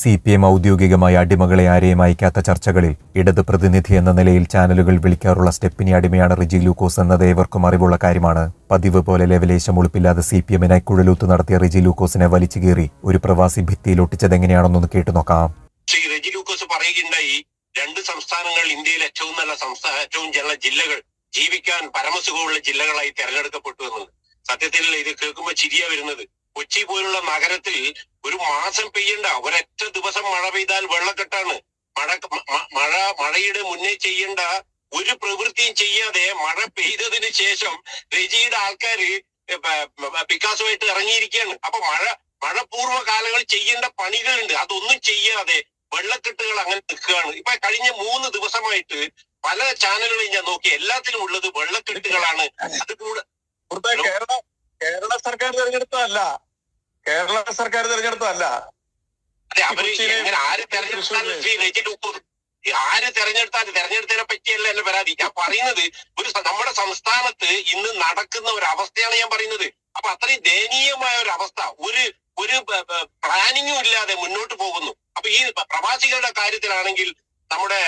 C P M ഔദ്യോഗികമായി അടിമകളെ ആരെയും അയക്കാത്ത ചർച്ചകളിൽ ഇടത് പ്രതിനിധി എന്ന നിലയിൽ ചാനലുകൾ വിളിക്കാറുള്ള സ്റ്റെപ്പിനി അടിമയാണ് റിജി ലൂക്കോസ് എന്നത് ഏവർക്കും അറിവുള്ള കാര്യമാണ്. പതിവ് പോലെ ലെവലേശം ഉളുപ്പില്ലാതെ സി പി എമ്മിനെ കുഴലൂത്ത് നടത്തിയ റിജി ലൂക്കോസിനെ വലിച്ചു കീറി ഒരു പ്രവാസി ഭിത്തിയിൽ ഒട്ടിച്ചതെങ്ങനെയാണെന്നൊന്ന് കേട്ടു നോക്കാം. റിജി ലൂക്കോസ് രണ്ട് സംസ്ഥാനങ്ങൾ ഇന്ത്യയിൽ ഏറ്റവും നല്ല സംസ്ഥാന ഏറ്റവും നല്ല ജില്ലകൾ ജീവിക്കാൻ പരമസുഖമുള്ള ജില്ലകളായി തെരഞ്ഞെടുക്കപ്പെട്ടു എന്നത് സത്യത്തിൽ ഇത് കേൾക്കുമ്പോൾ ചിരിയ വരുന്നത്. കൊച്ചി പോലുള്ള നഗരത്തിൽ ഒരു മാസം പെയ്യണ്ട. ഒരൊറ്റ ദിവസം മഴ പെയ്താൽ വെള്ളക്കെട്ടാണ്. മഴ മഴ മഴയുടെ മുന്നേ ചെയ്യേണ്ട ഒരു പ്രവൃത്തിയും ചെയ്യാതെ മഴ പെയ്തതിന് ശേഷം രജിയുടെ ആൾക്കാര് പിക്കാസുമായിട്ട് ഇറങ്ങിയിരിക്കുകയാണ്. അപ്പൊ മഴ മഴപൂർവ കാലങ്ങൾ ചെയ്യേണ്ട പണികളുണ്ട്. അതൊന്നും ചെയ്യാതെ വെള്ളക്കെട്ടുകൾ അങ്ങനെ നിൽക്കുകയാണ്. ഇപ്പൊ കഴിഞ്ഞ മൂന്ന് ദിവസമായിട്ട് പല ചാനലുകളും ഞാൻ നോക്കി എല്ലാത്തിലും ഉള്ളത് വെള്ളക്കെട്ടുകളാണ്. അത്. കൂടെ കേരള കേരള സർക്കാർ തെരഞ്ഞെടുത്തതല്ല. കേരള സർക്കാർ തിരഞ്ഞെടുത്തതല്ല. ആര് തെരഞ്ഞെടുത്താൽ തെരഞ്ഞെടുത്തതിനെ പറ്റിയല്ല എന്റെ പരാതി. ഞാൻ പറയുന്നത് ഒരു നമ്മുടെ സംസ്ഥാനത്ത് ഇന്ന് നടക്കുന്ന ഒരു അവസ്ഥയാണ് ഞാൻ പറയുന്നത്. അപ്പൊ അത്രയും ദയനീയമായ ഒരു അവസ്ഥ. ഒരു ഒരു പ്ലാനിങ്ങും ഇല്ലാതെ മുന്നോട്ട് പോകുന്നു. അപ്പൊ ഈ പ്രവാസികളുടെ കാര്യത്തിലാണെങ്കിൽ നമ്മുടെ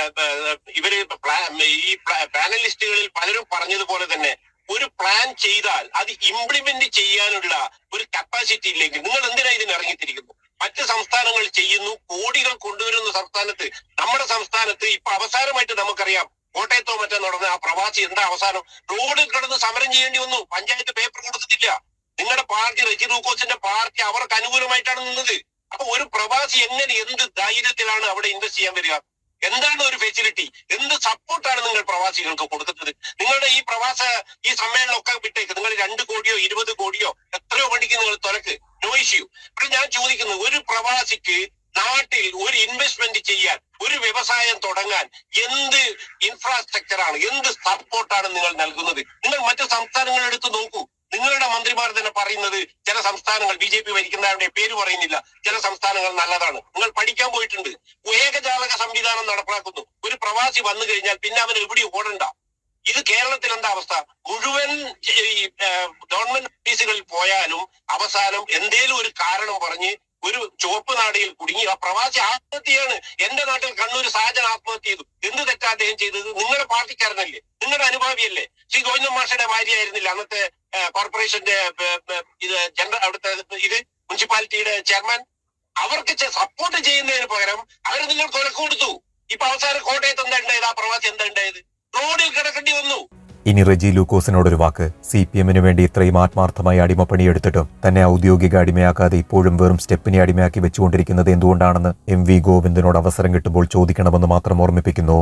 ഇവർ ഈ പാനലിസ്റ്റുകളിൽ പലരും പറഞ്ഞതുപോലെ തന്നെ ഒരു പ്ലാൻ ചെയ്താൽ അത് ഇംപ്ലിമെന്റ് ചെയ്യാനുള്ള ഒരു കപ്പാസിറ്റി ഇല്ലെങ്കിൽ നിങ്ങൾ എന്തിനാ ഇതിന് ഇറങ്ങിത്തിരിക്കുന്നു? മറ്റ് സംസ്ഥാനങ്ങൾ ചെയ്യുന്നു കോടികൾ കൊണ്ടുവരുന്ന സംസ്ഥാനത്ത് നമ്മുടെ സംസ്ഥാനത്ത് ഇപ്പൊ അവസാനമായിട്ട് നമുക്കറിയാം കോട്ടയത്തോ മറ്റോ നടന്ന ആ പ്രവാസി എന്താ അവസാനം? റോഡിൽ കിടന്ന് സമരം ചെയ്യേണ്ടി വന്നു. പഞ്ചായത്ത് പേപ്പർ കൊടുത്തിട്ടില്ല. നിങ്ങളുടെ പാർട്ടി റജി റൂക്കോസിന്റെ പാർട്ടി അവർക്ക് അനുകൂലമായിട്ടാണ് നിന്നത്. അപ്പൊ ഒരു പ്രവാസി എങ്ങനെ എന്ത് ധൈര്യത്തിലാണ് അവിടെ ഇൻവെസ്റ്റ് ചെയ്യാൻ വരിക? എന്താണ് ഒരു ഫെസിലിറ്റി എന്ത് സപ്പോർട്ടാണ് നിങ്ങൾ പ്രവാസികൾക്ക് കൊടുക്കുന്നത്. നിങ്ങളുടെ ഈ പ്രവാസ ഈ സമ്മേളനമൊക്കെ വിട്ടേക്ക് നിങ്ങൾ രണ്ട് കോടിയോ ഇരുപത് കോടിയോ എത്രയോ മണിക്ക് നിങ്ങൾ തുറക്ക് നോ ഇഷ്യൂ അപ്പോൾ ഞാൻ ചോദിക്കുന്നു ഒരു പ്രവാസിക്ക് നാട്ടിൽ ഒരു ഇൻവെസ്റ്റ്മെന്റ് ചെയ്യാൻ ഒരു വ്യവസായം തുടങ്ങാൻ എന്ത് ഇൻഫ്രാസ്ട്രക്ചറാണ് എന്ത് സപ്പോർട്ടാണ് നിങ്ങൾ നൽകുന്നത്? നിങ്ങൾ മറ്റു സംസ്ഥാനങ്ങൾ എടുത്ത് നോക്കൂ. നിങ്ങളുടെ മന്ത്രിമാർ തന്നെ പറയുന്നത് ചില സംസ്ഥാനങ്ങൾ ബി ജെ പി ഭരിക്കുന്നവരുടെ പേര് പറയുന്നില്ല. ചില സംസ്ഥാനങ്ങൾ നല്ലതാണ്. നിങ്ങൾ പഠിക്കാൻ പോയിട്ടുണ്ട്. ഏകജാലക സംവിധാനം നടപ്പാക്കുന്നു. ഒരു പ്രവാസി വന്നു കഴിഞ്ഞാൽ പിന്നെ അവന് എവിടെ ഓടണ്ട. ഇത് കേരളത്തിൽ എന്താ അവസ്ഥ? മുഴുവൻ ഈ ഗവൺമെന്റ് ഓഫീസുകളിൽ പോയാലും അവസാനം എന്തേലും ഒരു കാരണം പറഞ്ഞ് ഒരു ചുവപ്പ് നാടിയിൽ കുടുങ്ങി ആ പ്രവാസി ആത്മഹത്യയാണ്. എന്റെ നാട്ടിൽ കണ്ണൂർ സാജൻ ആത്മഹത്യ ചെയ്തു. എന്ത് തെറ്റാ അദ്ദേഹം ചെയ്തത്? നിങ്ങളുടെ പാർട്ടിക്കാരനല്ലേ? നിങ്ങളുടെ അനുഭാവിയല്ലേ? ശ്രീ ഗോവിന്ദ മാഷയുടെ ഭാര്യയായിരുന്നില്ല അന്നത്തെ കോർപ്പറേഷന്റെ ഇത് ജനറൽ അവിടുത്തെ ഇത് മുനിസിപ്പാലിറ്റിയുടെ ചെയർമാൻ അവർക്ക് സപ്പോർട്ട് ചെയ്യുന്നതിന് പകരം അവർ നിങ്ങൾ കൊലക്ക് കൊടുത്തു. ഇപ്പൊ അവസാനം കോട്ടയത്ത് എന്താ ഉണ്ടായത്? ആ പ്രവാസി എന്താ ഉണ്ടായത്? റോഡിൽ കിടക്കേണ്ടി വന്നു. ഇനി റെജി ലൂക്കോസിനോടൊരു വാക്ക്. സി പി എമ്മിന് വേണ്ടി ഇത്രയും ആത്മാർത്ഥമായി അടിമപ്പണിയെടുത്തിട്ടും തന്നെ ഔദ്യോഗിക അടിമയാക്കാതെ ഇപ്പോഴും വെറും സ്റ്റെപ്പിനെ അടിമയാക്കി വെച്ചുകൊണ്ടിരിക്കുന്നത് എന്തുകൊണ്ടാണെന്ന് എം വി ഗോവിന്ദനോട് അവസരം കിട്ടുമ്പോൾ ചോദിക്കണമെന്ന് മാത്രം ഓർമ്മിപ്പിക്കുന്നു.